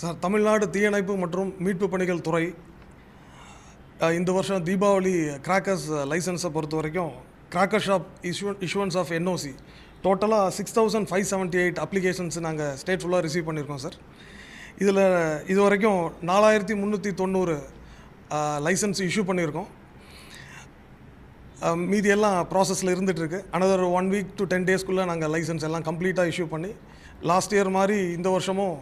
Sir Tamil Nadu தீயணைப்பு மற்றும் மீட்பு பணிகள் துறை இந்த வருஷம் தீபாவளி கிராக்கர்ஸ் லைசன்ஸை பொறுத்த வரைக்கும் cracker shop issue issuance of NOC டோட்டலாக six thousand five seventy eight applications நாங்கள் ஸ்டேட் ஃபுல்லாக ரிசீவ் பண்ணியிருக்கோம் சார். இதில் இது வரைக்கும் நாலாயிரத்தி முந்நூற்றி தொண்ணூறு லைசன்ஸ் இஷ்யூ பண்ணியிருக்கோம் மீதி எல்லாம் ப்ராசஸில் இருந்துகிட்ருக்கு another one week to ten டேஸ்க்குள்ளே நாங்கள் லைசன்ஸ் எல்லாம் கம்ப்ளீட்டாக இஷ்யூ பண்ணி லாஸ்ட் இயர் மாதிரி இந்த வருஷமும்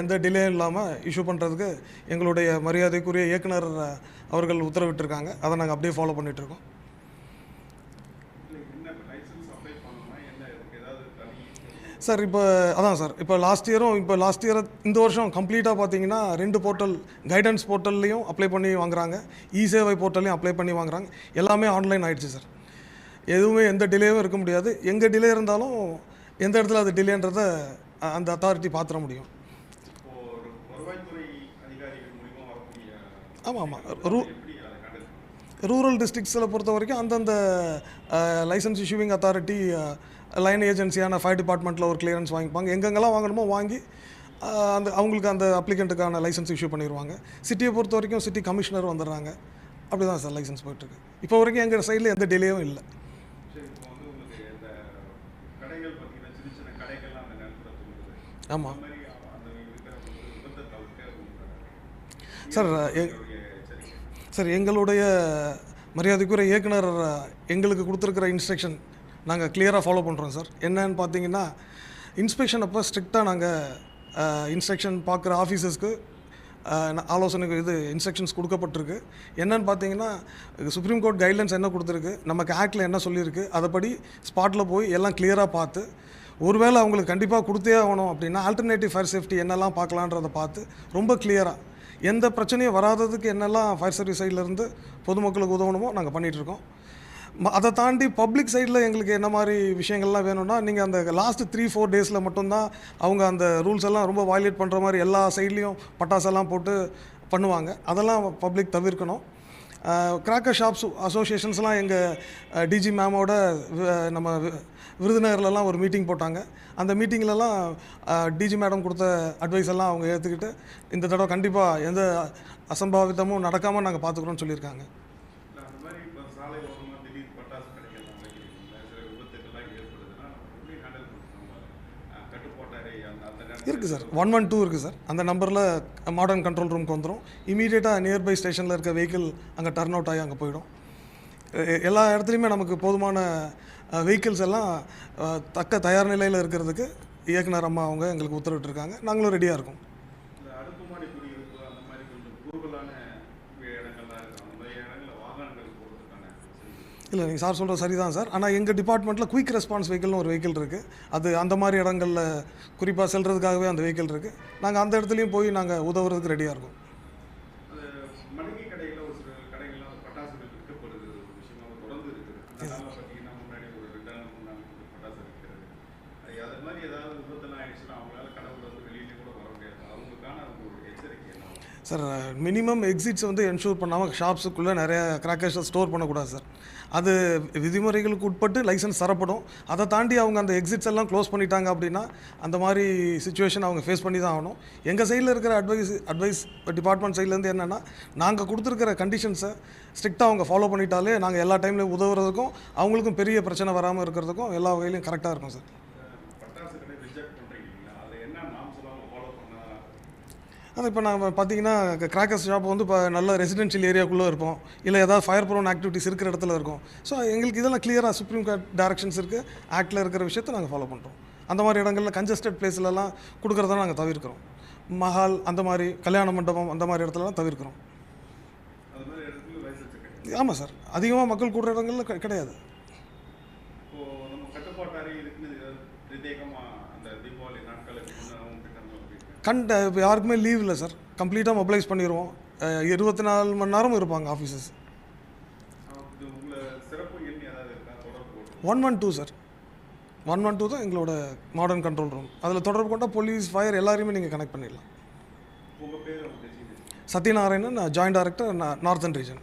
எந்த டிலே இல்லாமல் இஷ்யூ பண்ணுறதுக்கு எங்களுடைய மரியாதைக்குரிய இயக்குனர் அவர்கள் உத்தரவிட்டிருக்காங்க. அதை நாங்கள் அப்படியே ஃபாலோ பண்ணிகிட்ருக்கோம் சார் இப்போ அதான் சார். இப்போ லாஸ்ட் இயரும் இப்போ லாஸ்ட் இயர் இந்த வருஷம் கம்ப்ளீட்டாக பார்த்தீங்கன்னா ரெண்டு போர்ட்டல் கைடன்ஸ் போர்ட்டல்லையும் அப்ளை பண்ணி வாங்குறாங்க. இ சேவை போர்ட்டல்லையும் அப்ளை பண்ணி வாங்குறாங்க. எல்லாமே ஆன்லைன் ஆகிடுச்சு சார். எதுவுமே எந்த டிலேவும் இருக்க முடியாது. எங்கே டிலே இருந்தாலும் எந்த இடத்துல அது டிலேன்றத அந்த அத்தாரிட்டி பார்த்துட முடியும். ஆமாம். ஆமாம் ரூ ரூரல் டிஸ்ட்ரிக்ஸில் பொறுத்த வரைக்கும் அந்தந்த லைசன்ஸ் இஷ்யூவிங் அத்தாரிட்டி லைன் ஏஜென்சியான ஃபயர் டிபார்ட்மெண்ட்டில் ஒரு கிளியரன்ஸ் வாங்கிப்பாங்க. எங்கெங்கெல்லாம் வாங்கணுமோ வாங்கி அந்த அவங்களுக்கு அந்த அப்ளிகண்ட்டுக்கான லைசன்ஸ் இஷ்யூ பண்ணிடுவாங்க சிட்டியை பொறுத்த வரைக்கும் சிட்டி கமிஷனர் வந்துடுறாங்க. அப்படி தான் சார் லைசன்ஸ் போயிட்டுருக்கு. இப்போ வரைக்கும் எங்கள் சைடில் எந்த டிலேயும் இல்லை. சரி இப்போ வந்து உங்களுக்கு இந்த கடைகள் பார்த்தீங்கன்னா சின்ன சின்ன கடைகள்லாம் அந்த நேரத்தில் தூங்குது ஆமாம் அந்த மாதிரி அந்த இருக்கிற வந்து விபத்தை தவிர்க்க உங்களுக்கு சார் எ- சார் எங்களுடைய மரியாதைக்குரிய இயக்குனர் எங்களுக்கு கொடுத்துருக்கிற இன்ஸ்ட்ரக்ஷன் நாங்கள் கிளியராக ஃபாலோ பண்ணுறோம் சார். என்னன்னு பார்த்தீங்கன்னா இன்ஸ்பெக்ஷன் அப்போ ஸ்ட்ரிக்டாக நாங்கள் இன்ஸ்ட்ரக்ஷன் பார்க்குற ஆஃபீஸர்ஸ்க்கு ஆலோசனைக்கு இது இன்ஸ்ட்ரக்ஷன்ஸ் கொடுக்கப்பட்டிருக்கு. என்னன்னு பார்த்தீங்கன்னா சுப்ரீம் கோர்ட் கைட்லைன்ஸ் என்ன கொடுத்துருக்கு நமக்கு ஆக்டில் என்ன சொல்லியிருக்கு அதைப்படி ஸ்பாட்டில் போய் எல்லாம் கிளியராக பார்த்து ஒருவேளை அவங்களுக்கு கண்டிப்பாக கொடுத்தே ஆகணும் அப்படின்னா ஆல்டர்னேட்டிவ் ஃபயர் சேஃப்டி என்னெல்லாம் பார்க்கலான்றதை பார்த்து ரொம்ப கிளியராக எந்த பிரச்சனையும் வராததுக்கு என்னெல்லாம் ஃபயர் சர்வீஸ் சைட்லேருந்து பொதுமக்களுக்கு உதவணுமோ நாங்கள் பண்ணிகிட்ருக்கோம் அதை தாண்டி பப்ளிக் சைடில் எங்களுக்கு என்ன மாதிரி விஷயங்கள்லாம் வேணும்னா நீங்கள் அந்த லாஸ்ட்டு த்ரீ ஃபோர் டேஸில் மட்டும்தான் அவங்க அந்த ரூல்ஸ் எல்லாம் ரொம்ப வயலேட் பண்ணுற மாதிரி எல்லா சைட்லேயும் பட்டாசெல்லாம் போட்டு பண்ணுவாங்க. அதெல்லாம் பப்ளிக் தவிர்க்கணும். கிராக்கர் ஷாப்ஸ் அசோசியேஷன்ஸ்லாம் எங்கள் டிஜி மேமோட நம்ம வி- விருதுநகர்லலாம் ஒரு மீட்டிங் போட்டாங்க. அந்த மீட்டிங்லலாம் டிஜி மேடம் கொடுத்த அட்வைஸ் எல்லாம் அவங்க ஏற்றுக்கிட்டு இந்த தடவை கண்டிப்பாக எந்த அசம்பாவிதமும் நடக்காமல் நாங்கள் பார்த்துக்குறோம்னு சொல்லியிருக்காங்க இல்லை அந்த மாதிரி இப்போ சாலை ஓரமாக திடீர் பட்டாசு கடைகள்லாம் வைக்கிறீங்களா சில விபத்துக்கள்லாம் ஏற்படுதுன்னா நம்ம எப்படி ஹேண்டில் பண்ணுறோம் நம்ம கட்டுப்பாட்டறை அந்த அந்த நேரத்தில் இருக்குது சார். ஒன் ஒன் டூ இருக்குது சார். அந்த நம்பரில் மாடர்ன் கண்ட்ரோல் ரூமுக்கு வந்துடும் இமீடியட்டாக நியர்பை ஸ்டேஷனில் இருக்க வெஹிக்கிள் அங்கே டர்ன் அவுட் ஆகி அங்கே போயிடும். எல்லா இடத்துலையுமே நமக்கு போதுமான வெஹிக்கிள்ஸ் எல்லாம் தக்க தயார் நிலையில் இருக்கிறதுக்கு இயக்குனர் அம்மா அவங்க எங்களுக்கு உத்தரவிட்டிருக்காங்க. நாங்களும் ரெடியாக இருக்கோம் இந்த அடுக்குமாடி குடியிருப்பு அந்த மாதிரி கொஞ்சம் குறுகலான இடங்கள்லாம் இருக்கும் அந்த மாதிரி இடங்களில் வாகனங்கள் போகிறதுக்கான facility. இல்லை நீங்கள் சார் சொல்கிறது சரிதான் சார். ஆனால் எங்கள் டிபார்ட்மெண்ட்டில் குயிக் ரெஸ்பான்ஸ் வெஹிக்கிள்னு ஒரு வெஹிக்கிள் இருக்குது அது அந்த மாதிரி இடங்களில் குறிப்பாக செல்றதுக்காகவே அந்த வெஹிக்கிள் இருக்குது நாங்கள் அந்த இடத்துலையும் போய் நாங்கள் உதவுறதுக்கு ரெடியாக இருக்கோம். அது மாதிரி ஏதாவது விபத்தெல்லாம் ஆயிடுச்சுன்னா அவங்களால கனவுல வந்து வெளியிலே கூட வர முடியாது. அவங்களுக்கான ஒரு எச்சரிக்கை சார் மினிமம் எக்ஸிட்ஸ் வந்து என்ஷூர் பண்ணாமல் ஷாப்ஸுக்குள்ளே நிறைய கிராக்கர்ஸை ஸ்டோர் பண்ணக்கூடாது சார். அது விதிமுறைகளுக்கு உட்பட்டு லைசன்ஸ் தரப்படும். அதை தாண்டி அவங்க அந்த எக்ஸிட்ஸ் எல்லாம் க்ளோஸ் பண்ணிட்டாங்க அப்படின்னா அந்த மாதிரி சுச்சுவேஷன் அவங்க ஃபேஸ் பண்ணி தான் ஆகணும். எங்கள் சைடில் இருக்கிற அட்வைஸ் அட்வைஸ் டிபார்ட்மெண்ட் சைட்லேருந்து என்னென்னா நாங்கள் கொடுத்துருக்கிற கண்டிஷன்ஸை ஸ்ட்ரிக்டாக அவங்க ஃபாலோ பண்ணிட்டாலே நாங்கள் எல்லா டைம்லேயும் உதவுறதுக்கும் அவங்களுக்கும் பெரிய பிரச்சனை வராமல் இருக்கிறதுக்கும் எல்லா வகையிலையும் கரெக்டாக இருக்கும் சார். அது இப்போ நாங்கள் பார்த்தீங்கன்னா கிராக்கர்ஸ் ஷாப் வந்து இப்போ நல்ல ரெசிடென்ஷியல் ஏரியாக்குள்ளே இருப்போம் இல்லை ஏதாவது ஃபயர் ப்ரோன் ஆக்டிவிட்டிஸ் இருக்கிற இடத்துல இருக்கும். ஸோ எங்களுக்கு இதெல்லாம் கிளியராக சுப்ரீம் கோர்ட் டேரக்ஷன்ஸ் இருக்குது ஆக்டில் இருக்கிற விஷயத்தை நாங்கள் ஃபாலோ பண்ணுறோம் அந்த மாதிரி இடங்களில் கன்ஜஸ்டட் பிளேஸ்லலாம் கொடுக்குறத நாங்கள் தவிர்க்கிறோம். மஹால் அந்த மாதிரி கல்யாண மண்டபம் அந்த மாதிரி இடத்துலலாம் தவிர்க்கிறோம். கிடையாது ஆமாம் சார். அதிகமாக மக்கள் கூடுற இடங்களில் கி- கிடையாது. கண்ட இப்போ யாருக்குமே லீவ் இல்லை சார் கம்ப்ளீட்டாக மொபிலைஸ் பண்ணிடுவோம் இருபத்தி நாலு மணி நேரமும் இருப்பாங்க கொண்டு one one two sir one one two தான் எங்களோட மாடர்ன் கண்ட்ரோல் ரூம் அதில் தொடர்பு கொண்ட போலீஸ் ஃபயர் எல்லாரையுமே நீங்கள் கனெக்ட் பண்ணிடலாம். Sathyanarayanan joint director northern region